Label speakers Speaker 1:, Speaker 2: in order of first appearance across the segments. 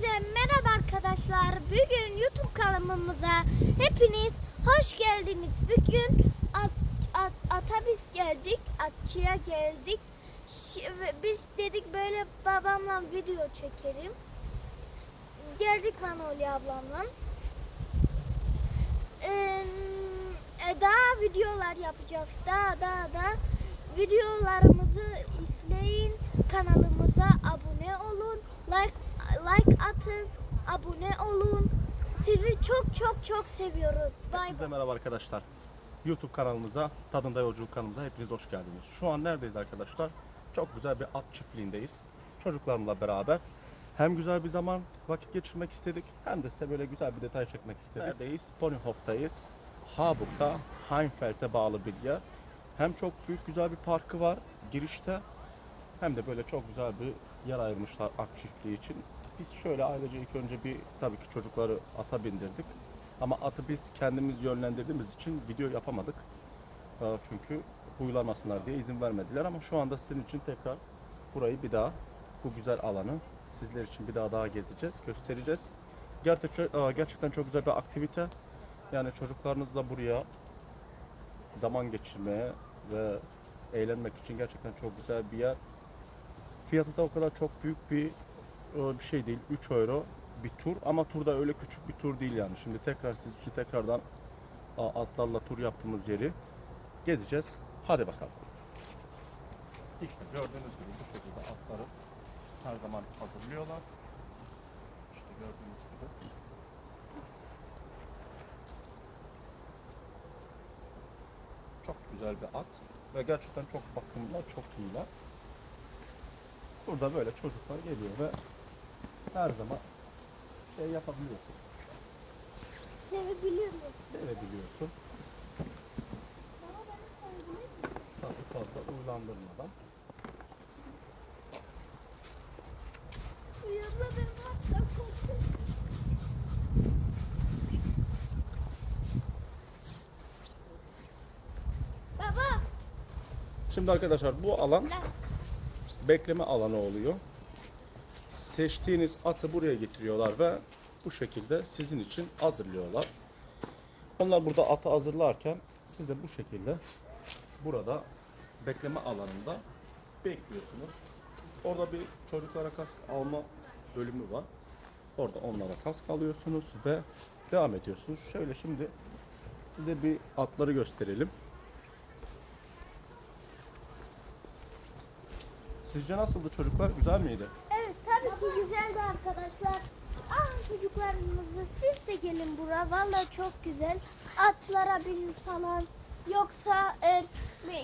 Speaker 1: Hepinize merhaba arkadaşlar. Bugün YouTube kanalımıza hepiniz hoş geldiniz. Bugün at, at, ata biz geldik. Atçıya geldik. Şi- ve Biz dedik böyle babamla video çekelim. Geldik Manolya ablamla. Ee, e, daha videolar yapacağız. Daha daha da videolarımızı izleyin. Kanalımıza abone olun. Like like atın. Abone olun. Sizi çok çok çok seviyoruz. Bay
Speaker 2: Hepinize
Speaker 1: bay.
Speaker 2: merhaba arkadaşlar. YouTube kanalımıza, Tadında Yolculuk kanalımıza hepiniz hoş geldiniz. Şu an neredeyiz arkadaşlar? Çok güzel bir at çiftliğindeyiz. Çocuklarımla beraber. Hem güzel bir zaman vakit geçirmek istedik hem de size böyle güzel bir detay çekmek istedik. Neredeyiz? Ponyhof'tayız. Harburg'da Heimfeld'e bağlı bir yer. Hem çok büyük güzel bir parkı var girişte hem de böyle çok güzel bir yer ayırmışlar at çiftliği için. Biz şöyle ailece ilk önce bir tabii ki çocukları ata bindirdik. Ama atı biz kendimiz yönlendirdiğimiz için video yapamadık. Ee, Çünkü huylanmasınlar diye izin vermediler ama şu anda sizin için tekrar burayı bir daha bu güzel alanı sizler için bir daha daha gezeceğiz, göstereceğiz. Gerçekten, e, gerçekten çok güzel bir aktivite. Yani çocuklarınızla buraya zaman geçirmeye ve eğlenmek için gerçekten çok güzel bir yer. Fiyatı da o kadar çok büyük bir bir şey değil. 3 euro bir tur ama turda öyle küçük bir tur değil yani. Şimdi tekrar siz için tekrardan atlarla tur yaptığımız yeri gezeceğiz. Hadi bakalım. İşte gördüğünüz gibi bu şekilde atları her zaman hazırlıyorlar. İşte gördüğünüz gibi. Çok güzel bir at ve gerçekten çok bakımlı, çok iyiler. Burada böyle çocuklar geliyor ve her zaman şey yapabiliyorsun.
Speaker 1: Sevebiliyor muyum?
Speaker 2: Sevebiliyorsun. Tabii fazla uylandırmadan.
Speaker 1: Uyarsa beni hatta korkuyor. Baba.
Speaker 2: Şimdi arkadaşlar bu alan
Speaker 1: Lan.
Speaker 2: bekleme alanı oluyor. Seçtiğiniz atı buraya getiriyorlar ve bu şekilde sizin için hazırlıyorlar. Onlar burada atı hazırlarken siz de bu şekilde burada bekleme alanında bekliyorsunuz. Orada bir çocuklara kask alma bölümü var. Orada onlara kask alıyorsunuz ve devam ediyorsunuz. Şöyle şimdi size bir atları gösterelim. Sizce nasıldı çocuklar? Güzel miydi?
Speaker 1: Tabii ki güzeldi arkadaşlar. Ah çocuklarımızı siz de gelin bura. Vallahi çok güzel. Atlara binin falan. Yoksa e,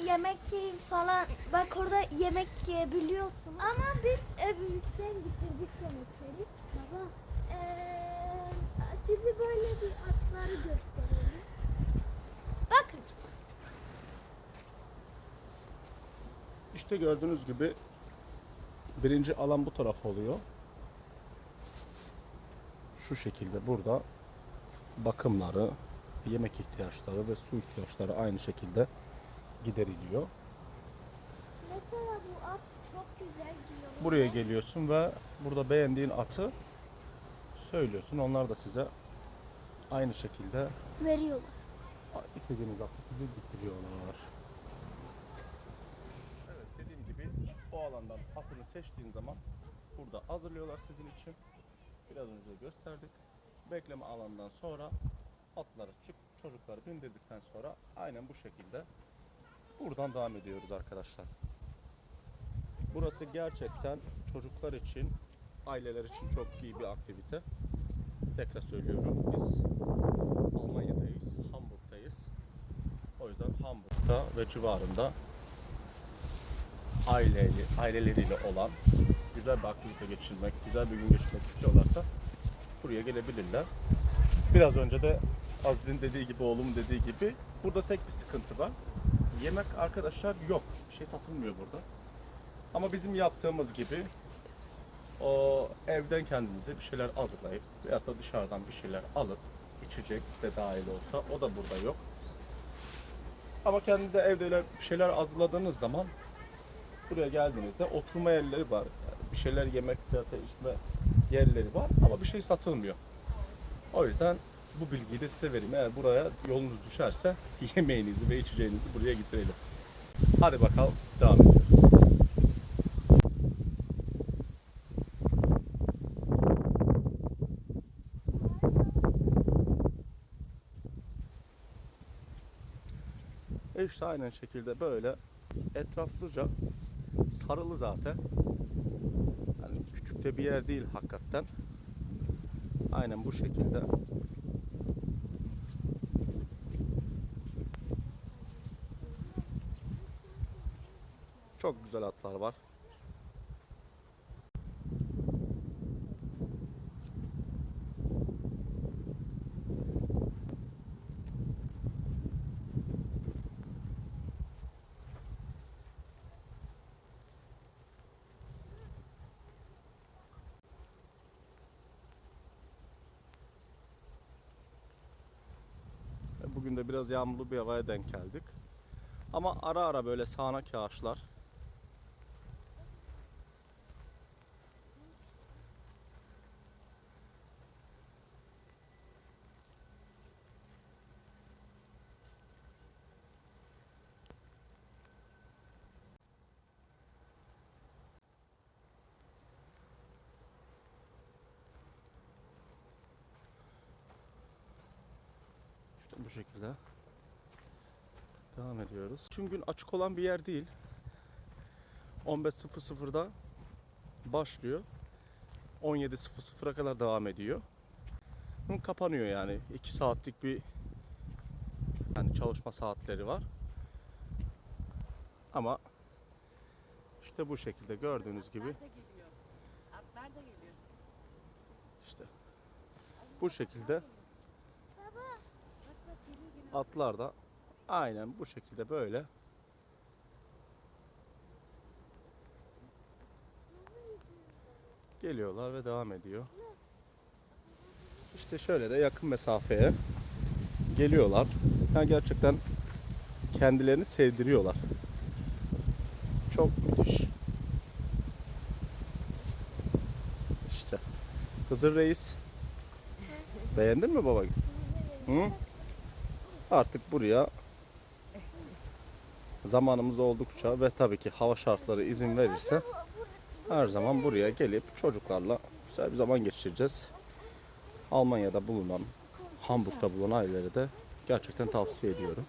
Speaker 1: yemek yiyin falan. Bak orada yemek yiyebiliyorsun. Ama biz evimizden getirdik yemekleri. Baba e, sizi böyle bir atları gösterelim. Bakın.
Speaker 2: İşte gördüğünüz gibi birinci alan bu taraf oluyor. Şu şekilde burada bakımları, yemek ihtiyaçları ve su ihtiyaçları aynı şekilde gideriliyor.
Speaker 1: Mesela bu at çok güzel diyor.
Speaker 2: Buraya geliyorsun ve burada beğendiğin atı söylüyorsun. Onlar da size aynı şekilde
Speaker 1: veriyorlar.
Speaker 2: istediğiniz atı size getiriyorlar. Evet dediğim gibi o alandan atını seçtiğin zaman burada hazırlıyorlar sizin için. Biraz önce gösterdik. Bekleme alanından sonra atları çık çocukları bindirdikten sonra aynen bu şekilde buradan devam ediyoruz arkadaşlar. Burası gerçekten çocuklar için, aileler için çok iyi bir aktivite. Tekrar söylüyorum biz Almanya'dayız, Hamburg'dayız. O yüzden Hamburg'da ve civarında aileli, aileleriyle olan güzel bir aktivite geçirmek, güzel bir gün geçirmek istiyorlarsa buraya gelebilirler. Biraz önce de Aziz'in dediği gibi, oğlum dediği gibi burada tek bir sıkıntı var. Yemek arkadaşlar yok. Bir şey satılmıyor burada. Ama bizim yaptığımız gibi o evden kendinize bir şeyler hazırlayıp veyahut da dışarıdan bir şeyler alıp içecek de dahil olsa o da burada yok. Ama kendinize evde bir şeyler hazırladığınız zaman buraya geldiğinizde oturma yerleri var. Yani bir şeyler yemek da içme yerleri var ama bir şey satılmıyor. O yüzden bu bilgiyi de size vereyim. Eğer buraya yolunuz düşerse yemeğinizi ve içeceğinizi buraya getirelim. Hadi bakalım devam ediyoruz. İşte aynen şekilde böyle etraflıca sarılı zaten. Yani küçük de bir yer değil hakikaten. Aynen bu şekilde. Çok güzel atlar var. Bugün de biraz yağmurlu bir havaya denk geldik. Ama ara ara böyle sağanak yağışlar. Bu şekilde. Devam ediyoruz. Tüm gün açık olan bir yer değil. 15.00'da başlıyor. 17.00'a kadar devam ediyor. Hı, Kapanıyor yani. 2 saatlik bir yani çalışma saatleri var. Ama işte bu şekilde gördüğünüz gibi işte bu şekilde
Speaker 3: Bak bak geliyor geliyor.
Speaker 2: Atlar da aynen bu şekilde böyle geliyorlar ve devam ediyor. İşte şöyle de yakın mesafeye geliyorlar. Yani gerçekten kendilerini sevdiriyorlar. Çok müthiş. İşte Hızır Reis. Beğendin mi baba? Hı? Artık buraya zamanımız oldukça ve tabii ki hava şartları izin verirse her zaman buraya gelip çocuklarla güzel bir zaman geçireceğiz. Almanya'da bulunan, Hamburg'da bulunan ailelere de gerçekten tavsiye ediyorum.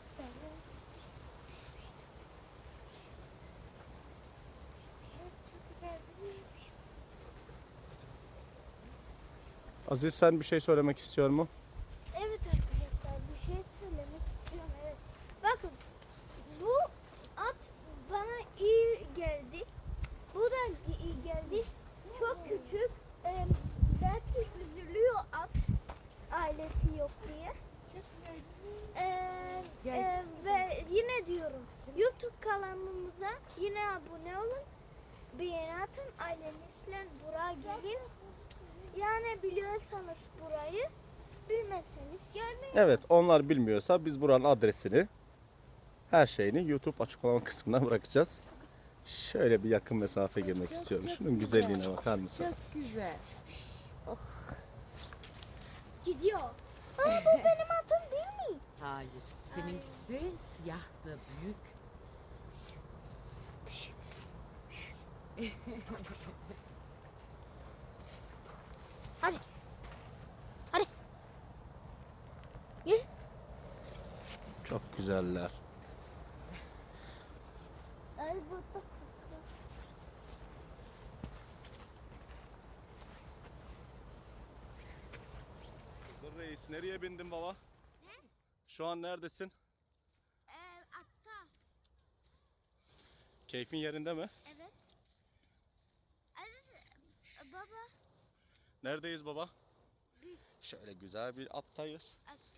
Speaker 2: Aziz sen bir şey söylemek istiyor mu?
Speaker 1: Evet arkadaşlar bir şey söylemek istiyorum. Evet. Bakın bu at bana iyi geldi. Bu da iyi geldi. Çok küçük. Ee, belki üzülüyor at ailesi yok diye. Ee, e, ve yine diyorum YouTube kanalımıza yine abone olun. Beğeni atın gelin. Yani biliyorsanız burayı bilmezseniz gelmeyin.
Speaker 2: Evet onlar bilmiyorsa biz buranın adresini her şeyini YouTube açıklama kısmına bırakacağız. Şöyle bir yakın mesafe girmek istiyorum. Şunun güzelliğine bakar mısın?
Speaker 3: Çok güzel.
Speaker 1: Gidiyor. Aa bu benim atım değil mi?
Speaker 3: Hayır. Seninkisi siyahtı, büyük.
Speaker 1: Hadi. Hadi. Gel.
Speaker 2: Çok güzeller.
Speaker 1: Ay burada.
Speaker 2: Hızır Reis nereye bindin baba? Şu an neredesin?
Speaker 1: Ee, atta.
Speaker 2: Keyfin yerinde mi?
Speaker 1: Evet. Aziz baba
Speaker 2: Neredeyiz baba? Şöyle güzel bir attayız.
Speaker 1: at